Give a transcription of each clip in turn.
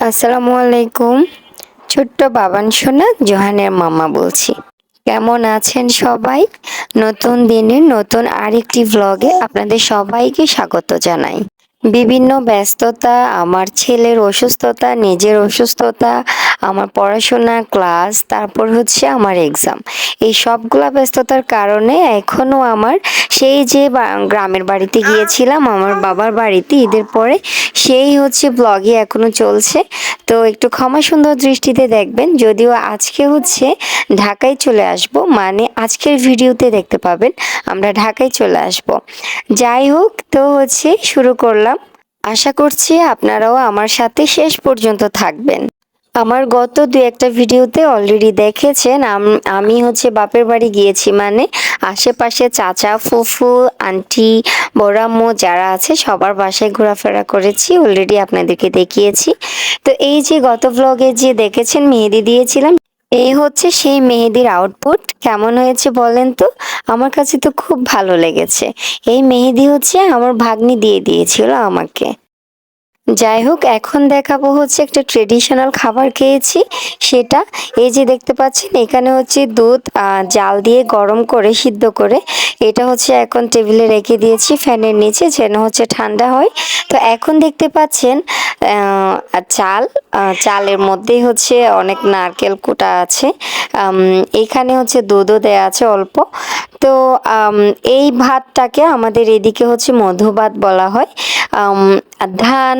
আসসালামু আলাইকুম। ছোট্ট বাবান সোনা, জোহানের মামা বলছি। কেমন আছেন সবাই? নতুন দিনে নতুন আরেকটি ব্লগে আপনাদের সবাইকে স্বাগত জানাই। বিভিন্ন ব্যস্ততা, আমার ছেলের অসুস্থতা, নিজের অসুস্থতা, আমার পড়াশোনা ক্লাস তারপর হচ্ছে আমার এক্সাম এই সবগুলা ব্যস্ততার কারণে এখনও আমার সেই যে গ্রামের বাড়িতে গিয়েছিলাম, আমার বাবার বাড়িতে, ঈদের পরে সেই হচ্ছে ব্লগই এখনও চলছে। তো একটু ক্ষমা সুন্দর দৃষ্টিতে দেখবেন, যদিও আজকে হচ্ছে ঢাকায় চলে আসব মানে আজকের ভিডিওতে দেখতে পাবেন, আমরা ঢাকায় চলে আসব। যাই হোক, তো হচ্ছে শুরু করলাম। আশা করছি আপনারাও আমার সাথে শেষ পর্যন্ত থাকবেন। আমার গত দু একটা ভিডিওতে অলরেডি দেখেছেন, আমি হচ্ছে বাপের বাড়ি গিয়েছি মানে আশেপাশে চাচা, ফুফু, আন্টি, বড়াম্মু যারা আছে সবার বাসায় ঘোরাফেরা করেছি অলরেডি আপনাদেরকে দেখিয়েছি। তো এই যে গত ব্লগে যে দেখেছেন, মেহেদি দিয়েছিলাম এই হচ্ছে সেই মেহেদির আউটপুট কেমন হয়েছে বলেন তো? আমার কাছে তো খুব ভালো লেগেছে। এই মেহেদি হচ্ছে আমার ভাগ্নি দিয়ে দিয়েছিল আমাকে। যাই হোক এখন দেখাবো হচ্ছে একটা ট্রেডিশনাল খাবার খেয়েছি, সেটা এই যে দেখতে পাচ্ছেন, এখানে হচ্ছে দুধ জাল দিয়ে গরম করে, সিদ্ধ করে, এটা হচ্ছে এখন টেবিলে রেখে দিয়েছি, ফ্যানের নিচে যেন হচ্ছে ঠান্ডা হয়। তো এখন দেখতে পাচ্ছেন চাল চালের মধ্যেই হচ্ছে অনেক নারকেল কোটা আছে এখানে হচ্ছে দুধও দেয়া আছে অল্প। তো এই ভাতটাকে আমাদের এদিকে হচ্ছে মধু ভাত বলা হয়। ধান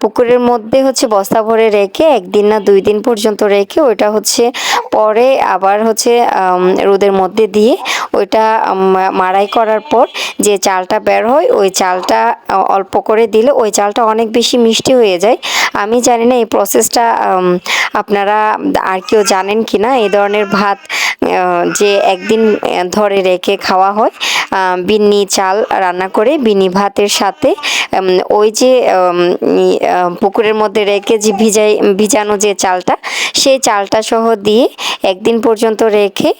পুকুরের মধ্যে হচ্ছে বস্তা ভরে রেখে একদিন না দুই দিন পর্যন্ত রেখে ওইটা হচ্ছে পরে আবার হচ্ছে রোদের মধ্যে দিয়ে ওইটা মাড়াই করার পর যে চালটা বের হয় ওই চালটা অল্প করে দিলে ওই চালটা অনেক বেশি মিষ্টি হয়ে যায়। আমি জানি না এই প্রসেসটা আপনারা আর কেউ জানেন কি না এই ধরনের ভাত যে একদিন ধরে রেখে খাওয়া হয় বিন্নি চাল রান্না করে বিনি ভাতের সাথে ওই যে পুকুরের মধ্যে রেখে যে ভিজাই, ভিজানো যে চালটা, সেই চালটা সহ দিয়ে একদিন পর্যন্ত রেখে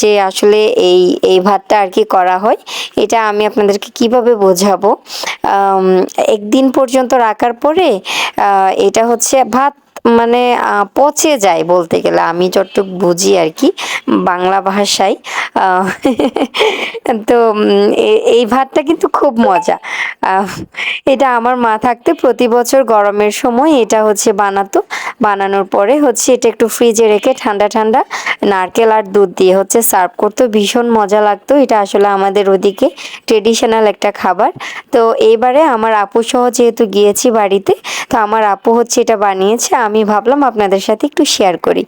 যে আসলে এই এই ভাতটা আর কি করা হয়, এটা আমি আপনাদেরকে কীভাবে বোঝাবো? একদিন পর্যন্ত রাখার পরে এটা হচ্ছে ভাত মানে পচে যায় বলতে গেলে। আমি যতটুকু বুঝি আর কি বাংলা ভাষায়। তো এই ভাতটা কিন্তু খুব মজা। এটা আমার মা থাকতে প্রতি বছর গরমের সময় এটা হচ্ছে বানাতো। বানানোর পরে হচ্ছে এটা একটু ফ্রিজে রেখে ঠান্ডা ঠান্ডা নারকেল আর দুধ দিয়ে হচ্ছে সার্ভ করতো। ভীষণ মজা লাগতো। এটা আসলে আমাদের ওদিকে ট্রেডিশনাল একটা খাবার। তো এইবারে আমার আপু সহ যেহেতু গিয়েছি বাড়িতে, তো আমার আপু হচ্ছে এটা বানিয়েছে। আমি ভাবলাম আপনাদের সাথে একটু শেয়ার করি।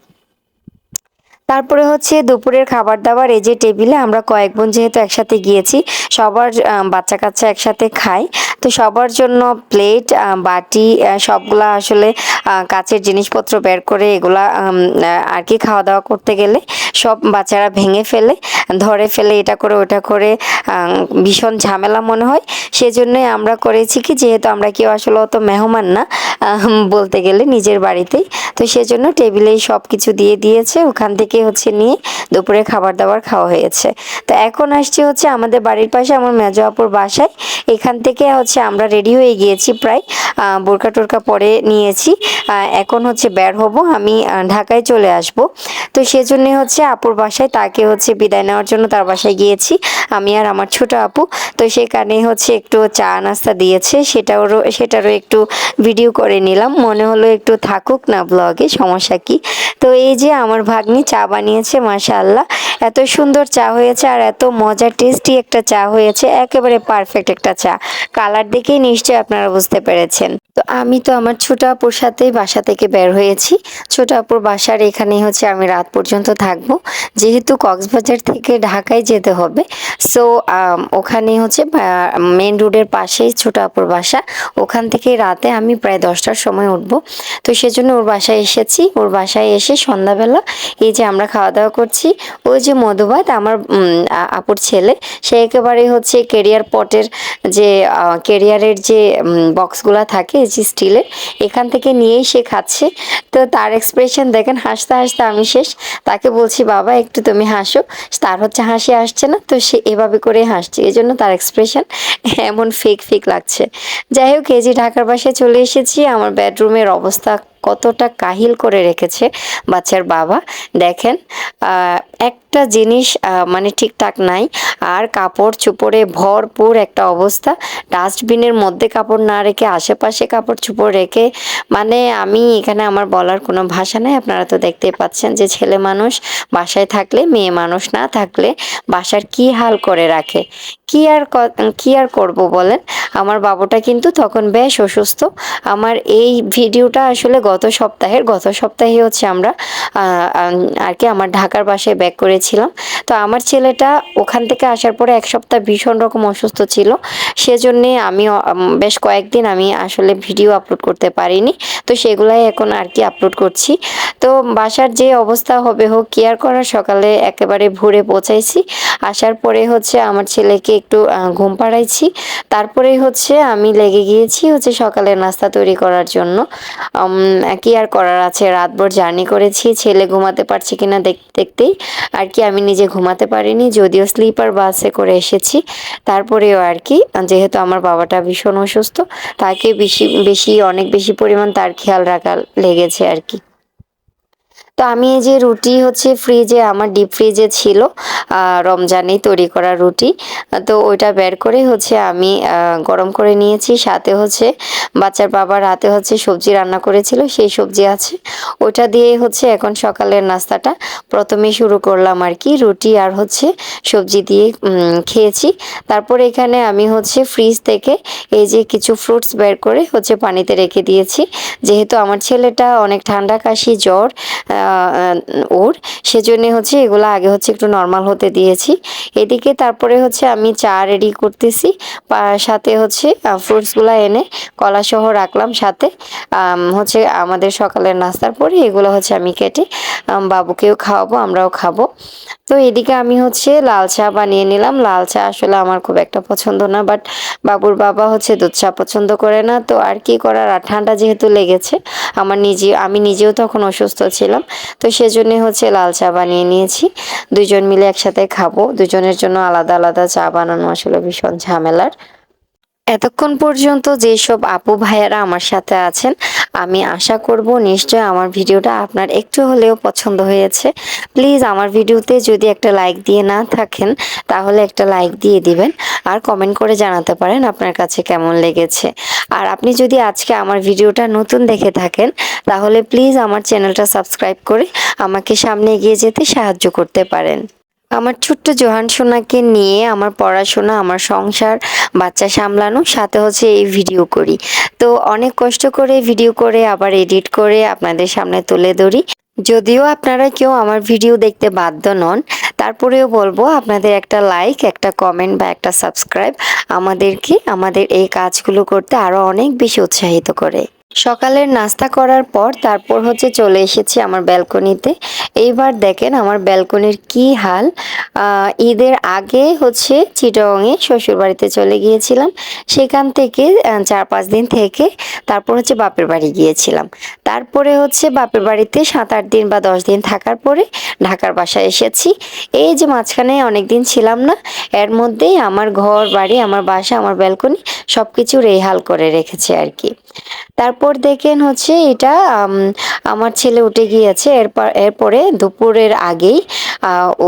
তারপরে হচ্ছে দুপুরের খাবার দাবার এই যে টেবিলে আমরা কয়েক বোন যেহেতু একসাথে গিয়েছি, সবার বাচ্চা কাচ্চা একসাথে খায় তো সবার জন্য প্লেট বাটি সবগুলা আসলে কাচের জিনিসপত্র বের করে এগুলা আর কি খাওয়া দাওয়া করতে গেলে সব বাচ্চারা ভেঙে ফেলে, ধরে ফেলে এটা করে ওটা করে ভীষণ ঝামেলা মনে হয়। সেজন্যই আমরা করেছি কি, যেহেতু আমরা কেউ আসলে অত মেহমান না বলতে গেলে নিজের বাড়িতেই। তো সেজন্য টেবিলেই সব কিছু দিয়ে দিয়েছে, ওখান থেকে হচ্ছে নিয়ে দুপুরে খাবার দাবার খাওয়া হয়েছে। তো এখন আসছি হচ্ছে আমাদের বাড়ির পাশে আমার মেজো বাসায়। এখান থেকে হচ্ছে আমরা রেডি হয়ে গিয়েছি প্রায় বোরকা টোরকা পরে নিয়েছি। এখন হচ্ছে বের হব, আমি ঢাকায় চলে আসব। তো সেজন্য হচ্ছে আপুর বাসায় তাকে হচ্ছে বিদায় নেওয়ার জন্য তার বাসায় গিয়েছি, আমি আর আমার ছোট আপু। তো সেখানে হচ্ছে একটু চা নাস্তা দিয়েছে, সেটারও সেটারও একটু ভিডিও করে নিলাম। মনে হলো একটু থাকুক না ব্লগে সমস্যা কি? তো এই যে আমার ভাগ্নি চা বানিয়েছে, মাশাআল্লাহ। এত সুন্দর চা হয়েছে আর এত মজার টেস্টি একটা চা হয়েছে, একেবারে পারফেক্ট একটা চা। কালার দেখেই নিশ্চয়ই আপনারা বুঝতে পেরেছেন। তো আমি তো আমার ছোট আপুর সাথেই বাসা থেকে বের হয়েছি। ছোট আপুর বাসার এখানেই হচ্ছে আমি রাত পর্যন্ত থাকব। যেহেতু কক্সবাজার থেকে ঢাকায় যেতে হবে সো ওখানে হচ্ছে মেন রোডের পাশেই ছোট আপুর বাসা। ওখান থেকে রাতে আমি প্রায় দশটার সময় উঠবো। তো সেজন্য ওর বাসায় এসেছি। ওর বাসায় এসে সন্ধ্যাবেলা এই যে আমরা খাওয়া দাওয়া করছি। ওই যে মধুবাত আমার আপুর ছেলে, সে একেবারে হচ্ছে কেরিয়ার পটের যে কেরিয়ারের যে বক্সগুলো থাকে, যে স্টিলের এখান থেকে নিয়েই সে খাচ্ছে। তো তার এক্সপ্রেশন দেখেন, হাসতে হাসতে আমি শেষ। তাকে বলছি, বাবা, একটু তুমি হাসো। তার হচ্ছে হাসি আসছে না, তো সে এভাবে করে হাসছে। এই জন্য তার এক্সপ্রেশন এমন ফেক ফেক লাগছে। যাই হোক, এই যে ঢাকার বাসায় চলে এসেছি, আমার বেডরুমের অবস্থা কতটা কাহিল করে রেখেছে বাচ্চার বাবা। দেখেন একটা জিনিস মানে ঠিকঠাক নাই। আর কাপড় চুপড়ে ভরপুর একটা অবস্থা। ডাস্টবিনের মধ্যে কাপড় না রেখে, আশেপাশে কাপড় চুপড় রেখে মানে আমি এখানে আমার বলার কোনো ভাষা নাই। আপনারা তো দেখতেই পাচ্ছেন যে ছেলে মানুষ, বাসায় থাকলে, মেয়ে মানুষ না থাকলে বাসার কি হাল করে রাখে? কি আর ক- কি আর করব বলেন? আমার বাবুটা কিন্তু তখন বেশ অসুস্থ। আমার এই ভিডিওটা আসলে গত সপ্তাহের, গত সপ্তাহে হচ্ছে আমরা আর কি আমার ঢাকার বাসায় ব্যাক করেছিলাম। তো আমার ছেলেটা ওখান থেকে আসার পরে এক সপ্তাহ ভীষণ রকম অসুস্থ ছিল। সেজন্যে আমি বেশ কয়েকদিন আমি আসলে ভিডিও আপলোড করতে পারিনি। তো সেগুলাই এখন আর কি আপলোড করছি। তো বাসার যে অবস্থা হবে হোক কেয়ার করার সকালে একেবারে ভোরে পৌঁছাইছি। আসার পরে হচ্ছে আমার ছেলেকে একটু ঘুম পাড়াইছি। তারপরে হচ্ছে আমি লেগে গিয়েছি হচ্ছে সকালের নাস্তা তৈরি করার জন্য। উম, কি আর করার আছে রাতভর জার্নি করেছি। ছেলে ঘুমাতে পারছে কিনা দেখ- দেখতেই। আর কি আমি নিজে ঘুমাতে পারিনি, যদিও স্লিপার বাসে করে এসেছি। তারপরেও আর কি, যেহেতু আমার বাবাটা ভীষণ অসুস্থ, তাকে বেশি বেশি, অনেক বেশি পরিমাণ তার খেয়াল রাখা লেগেছে আর কি। তো আমি এই যে রুটি হচ্ছে ফ্রিজে আমার ডিপ ফ্রিজে ছিল রমজানেই তৈরি করা রুটি। তো ওইটা বের করে হচ্ছে আমি গরম করে নিয়েছি। সাথে হচ্ছে বাচ্চার বাবা রাতে হচ্ছে সবজি রান্না করেছিল, সেই সবজি আছে। ওইটা দিয়ে হচ্ছে এখন সকালের নাস্তাটা প্রথমে শুরু করলাম আর কি, রুটি আর হচ্ছে সবজি দিয়ে খেয়েছি। তারপর এখানে আমি হচ্ছে ফ্রিজ থেকে এই যে কিছু ফ্রুটস বের করে হচ্ছে পানিতে রেখে দিয়েছি। যেহেতু আমার ছেলেটা অনেক ঠান্ডা কাশি, জ্বর ওর সেজন্য হচ্ছে এগুলো আগে হচ্ছে একটু নর্মাল হতে দিয়েছি। এদিকে তারপরে হচ্ছে আমি চা রেডি করতেছি। সাথে হচ্ছে ফ্রুটসগুলো এনে কলাসহ রাখলাম সাথে। হচ্ছে আমাদের সকালের নাস্তার পরে এগুলো হচ্ছে আমি কেটে বাবুকেও খাওয়াবো, আমরাও খাব। তো এদিকে আমি হচ্ছে লাল চা বানিয়ে নিলাম। লাল চা আসলে আমার খুব একটা পছন্দ না বাট বাবুর বাবা হচ্ছে দুধ চা পছন্দ করে না। তো আর কি করার? আর ঠান্ডা যেহেতু লেগেছে, আমার নিজে, আমি নিজেও তখন অসুস্থ ছিলাম। তো সেজন্য হচ্ছে লাল চা বানিয়ে নিয়েছি। দুজন মিলে একসাথে খাব। দুজনের জন্য আলাদা আলাদা চা বানানো আসলে ভীষণ ঝামেলার। এতক্ষণ পর্যন্ত যেসব আপু ভাইয়ারা আমার সাথে আছেন, আমি আশা করব নিশ্চয় আমার ভিডিওটা আপনার একটু হলেও পছন্দ হয়েছে। প্লিজ আমার ভিডিওতে যদি একটা লাইক দিয়ে না থাকেন, তাহলে একটা লাইক দিয়ে দিবেন আর কমেন্ট করে জানাতে পারেন আপনার কাছে কেমন লেগেছে। আর আপনি যদি আজকে আমার ভিডিওটা নতুন দেখে থাকেন, তাহলে প্লিজ আমার চ্যানেলটা সাবস্ক্রাইব করে আমাকে সামনে এগিয়ে যেতে সাহায্য করতে পারেন। আমার ছোট্ট জোহান সোনাকে নিয়ে আমার পড়াশোনা, আমার সংসার, বাচ্চা সামলানো, সাথে হচ্ছে এই ভিডিও করি। তো অনেক কষ্ট করে ভিডিও করে, আবার এডিট করে আপনাদের সামনে তুলে ধরি। যদিও আপনারা কেউ আমার ভিডিও দেখতে বাধ্য নন, তারপরেও বলব আপনাদের একটা লাইক একটা কমেন্ট বা একটা সাবস্ক্রাইব আমাদেরকে, আমাদের এই কাজগুলো করতে আরও অনেক বেশি উৎসাহিত করে। সকালের নাস্তা করার পর তারপর হচ্ছে চলে এসেছি আমার ব্যালকনিতে। এইবার দেখেন আমার ব্যালকনির কি হাল। ঈদের আগে হচ্ছে চিটংয়ে শ্বশুর বাড়িতে চলে গিয়েছিলাম। সেখান থেকে চার পাঁচ দিন থেকে তারপর হচ্ছে বাপের বাড়ি গিয়েছিলাম। তারপরে হচ্ছে বাপের বাড়িতে সাত আট দিন বা দশ দিন থাকার পরে ঢাকার বাসায় এসেছি। এই যে মাঝখানে অনেক দিন ছিলাম না, এর মধ্যেই আমার ঘর বাড়ি আমার বাসা, আমার ব্যালকনি সব কিছু রেহাল করে রেখেছে আর কি। তারপর দেখেন হচ্ছে এটা আমার ছেলে উঠে গিয়েছে। এরপর, এরপরে দুপুরের আগেই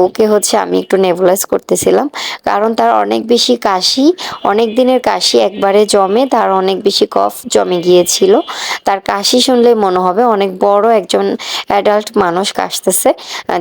ওকে হচ্ছে আমি একটু নেবুলাইজ করতেছিলাম। কারণ তার অনেক বেশি কাশি, অনেক দিনের কাশি একবারে জমে, তার অনেক বেশি কফ জমে গিয়েছিল। তার কাশি শুনলে মনে হবে অনেক বড় একজন অ্যাডাল্ট মানুষ কাশতেছে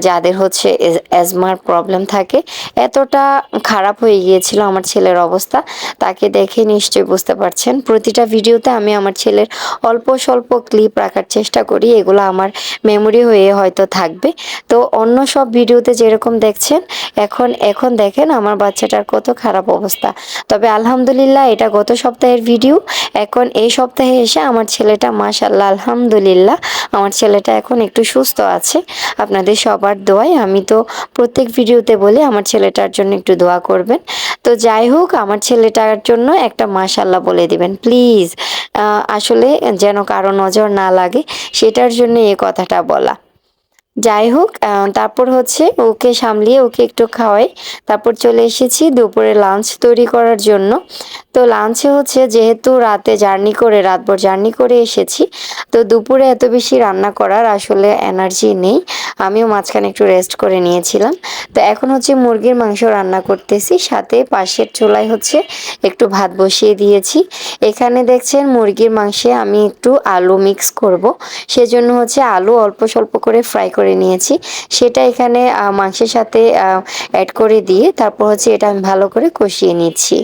যাদের হচ্ছে অ্যাজমার প্রবলেম থাকে। এতটা খারাপ হয়ে গিয়েছিল আমার ছেলের অবস্থা। তাকে দেখে নিশ্চয়ই বুঝতে পারছেন। প্রতিটা ভিডিওতে আমি আমার ছেলের অল্প স্বল্প ক্লিপ রাখার চেষ্টা করি, এগুলো আমার মেমোরি হয়ে হয়তো থাকবে। তো অন্য সব ভিডিওতে যেরকম দেখছেন, এখন এখন দেখেন আমার বাচ্চাটার কত খারাপ অবস্থা। তবে আলহামদুলিল্লাহ এটা গত সপ্তাহের ভিডিও এখন এই সপ্তাহে এসে আমার ছেলেটা মাশাল্লাহ আলহামদুলিল্লাহ, আমার ছেলেটা এখন একটু সুস্থ আছে। আপনাদের সবার দোয়াই আমি তো প্রত্যেক ভিডিওতে বলি আমার ছেলেটার জন্য একটু দোয়া করবেন। তো যাই হোক, আমার ছেলেটার জন্য একটা মাশাল্লাহ বলে দিবেন প্লিজ আসলে যেন কারও নজর না লাগে, সেটার জন্য এই কথাটা বলা। যাই হোক তারপর হচ্ছে ওকে সামলিয়ে ওকে একটু খাওয়াই। তারপর চলে এসেছি দুপুরে লাঞ্চ তৈরি করার জন্য। তো লাঞ্চে হচ্ছে যেহেতু রাতে জার্নি করে, রাতভর জার্নি করে এসেছি, তো দুপুরে এত বেশি রান্না করার আসলে এনার্জি নেই। আমিও মাঝখানে একটু রেস্ট করে নিয়েছিলাম। তো এখন হচ্ছে মুরগির মাংস রান্না করতেছি, সাথে পাশের চুলায় হচ্ছে একটু ভাত বসিয়ে দিয়েছি। এখানে দেখছেন মুরগির মাংসে আমি একটু আলু মিক্স করব। সেজন্য হচ্ছে আলু অল্প স্বল্প করে ফ্রাই করে নিয়েছি। সেটা এখানে মাংসের সাথে অ্যাড করে দিয়ে তারপর হচ্ছে এটা আমি ভালো করে কষিয়ে নিচ্ছি।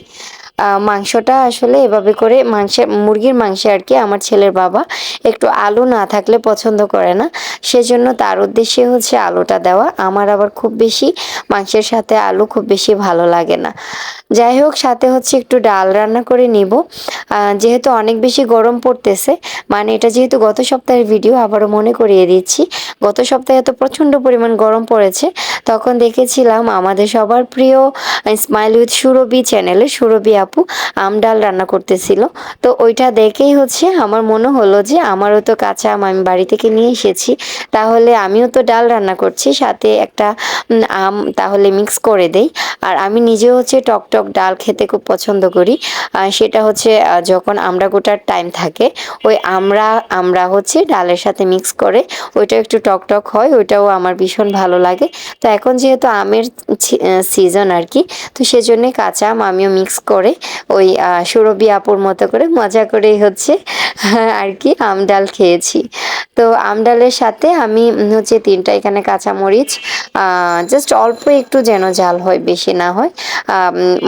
মাংসটা আসলে এভাবে করে মাংসের মুরগির মাংসে আর কি আমার ছেলের বাবা একটু আলু না থাকলে পছন্দ করে না। সেজন্য তার উদ্দেশ্যে হচ্ছে আলুটা দেওয়া। আমার আবার খুব বেশি মাংসের সাথে আলু খুব বেশি ভালো লাগে না। যাই হোক, সাথে হচ্ছে একটু ডাল রান্না করে নিব। যেহেতু অনেক বেশি গরম পড়তেছে মানে এটা যেহেতু গত সপ্তাহের ভিডিও আবারও মনে করিয়ে দিচ্ছি। গত সপ্তাহে এত প্রচণ্ড পরিমাণ গরম পড়েছে, তখন দেখেছিলাম আমাদের সবার প্রিয় স্মাইল উইথ সুরবি চ্যানেলে সুরবি আপু আম ডাল রান্না করতেছিল। তো ওইটা দেখেই হচ্ছে আমার মনে হলো যে আমারও তো কাঁচা আম আমি বাড়ি থেকে নিয়ে এসেছি, তাহলে আমিও তো ডাল রান্না করছি, সাথে একটা আম তাহলে মিক্স করে দেই। আর আমি নিজেও হচ্ছে টক টক ডাল খেতে খুব পছন্দ করি। সেটা হচ্ছে যখন আমরা গোটার টাইম থাকে, ওই আমরা আমরা হচ্ছে ডালের সাথে মিক্স করে, ওইটা একটু টক টক হয়, ওইটাও আমার ভীষণ ভালো লাগে। তো এখন যেহেতু আমের সিজন আর কি, তো সেজন্যে কাঁচা আম আমিও মিক্স করে, ওই সুরভি আপুর মতো করে মজা করেই হচ্ছে, আর কি আম ডাল খেয়েছি। তো আম ডালের সাথে আমি হচ্ছে তিনটা এখানে কাঁচামরিচ জাস্ট অল্প একটু যেন জাল হয় বেশি না হয়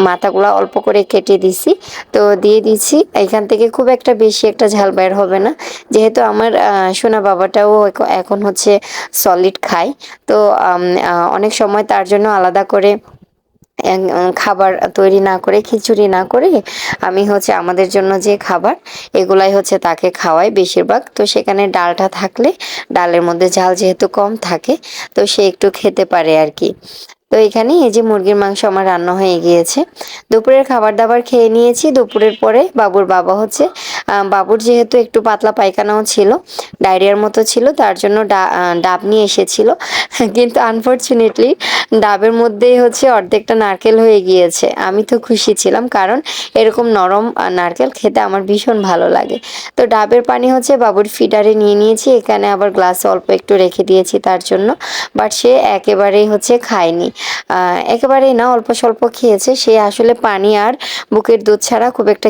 মাথাগুলো অল্প করে কেটে দিছি। তো দিয়ে দিছি, এখান থেকে খুব একটা বেশি একটা ঝাল বের হবে না। যেহেতু আমার সোনা বাবাটাও এখন হচ্ছে সলিড খায়। তো অনেক সময় তার জন্য আলাদা করে খাবার তৈরি না করে, খিচুড়ি না করে, আমি হচ্ছে আমাদের জন্য যে খাবার, এগুলাই হচ্ছে তাকে খাওয়াই বেশিরভাগ। তো সেখানে ডালটা থাকলে, ডালের মধ্যে ঝাল যেহেতু কম থাকে, তো সে একটু খেতে পারে আর কি। তো এখানে এই যে মুরগির মাংস আমার রান্না হয়ে গিয়েছে। দুপুরের খাবার দাবার খেয়ে নিয়েছি। দুপুরের পরে বাবুর বাবা হচ্ছে বাবুর যেহেতু একটু পাতলা পায়খানাও ছিল, ডায়রিয়ার মতো ছিল, তার জন্য ডাব নিয়ে এসেছিল। কিন্তু আনফর্চুনেটলি ডাবের মধ্যেই হচ্ছে অর্ধেকটা নারকেল হয়ে গিয়েছে। আমি তো খুশি ছিলাম, কারণ এরকম নরম নারকেল খেতে আমার ভীষণ ভালো লাগে। তো ডাবের পানি হচ্ছে বাবুর ফিডারে নিয়ে নিয়েছি। এখানে আবার গ্লাসে অল্প একটু রেখে দিয়েছি তার জন্য বাট সে একেবারেই হচ্ছে খায়নি। একেবারেই না, অল্প স্বল্প খেয়েছে। সে আসলে পানি আর বুকের দুধ ছাড়া খুব একটা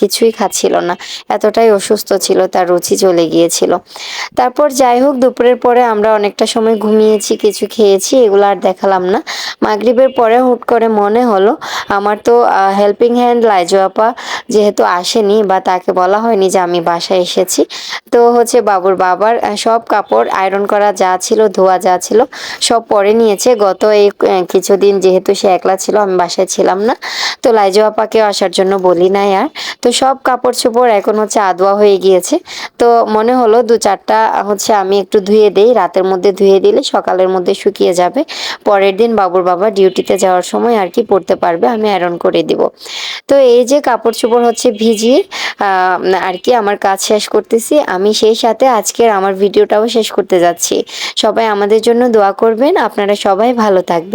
কিছুই খাচ্ছিল না। এতটাই অসুস্থ ছিল, তার রুচি চলে গিয়েছিল। তারপর যাই হোক, দুপুরের পরে আমরা অনেকটা সময় ঘুমিয়েছি, কিছু খেয়েছি, এগুলো আর দেখালাম না। মাগরীবের পরে হুট করে মনে হলো, আমার তো হেল্পিং হ্যান্ড লাইজো আপা যেহেতু আসেনি বা তাকে বলা হয়নি যে আমি বাসায় এসেছি, তো হচ্ছে বাবুর বাবার সব কাপড় আয়রন করা যা ছিল, ধোয়া যা ছিল, সব পরে নিয়েছে। গত এই কিছুদিন যেহেতু সে একলা ছিল, আমি বাসায় ছিলাম না। তো লাইজো আপাকেও আসার জন্য বলি নাই আর। তো সব কাপড় চোপড় এখন হচ্ছে আদোয়া হয়ে গিয়েছে। তো মনে হলো দু চারটা হচ্ছে আমি একটু ধুয়ে দেই, রাতের মধ্যে ধুয়ে দিলে সকালের মধ্যে শুকিয়ে যাবে। পরের দিন বাবুর বাবা ডিউটিতে যাওয়ার সময় আর কি পড়তে পারবে, আমি আয়রন করে দিব। তো এই যে কাপড় চোপড় হচ্ছে ভিজিয়ে আর কি আমার কাজ শেষ করতেছি। আমি সেই সাথে আজকের আমার ভিডিওটাও শেষ করতে যাচ্ছি। সবাই আমাদের জন্য দোয়া করবেন। আপনারা সবাই ভালো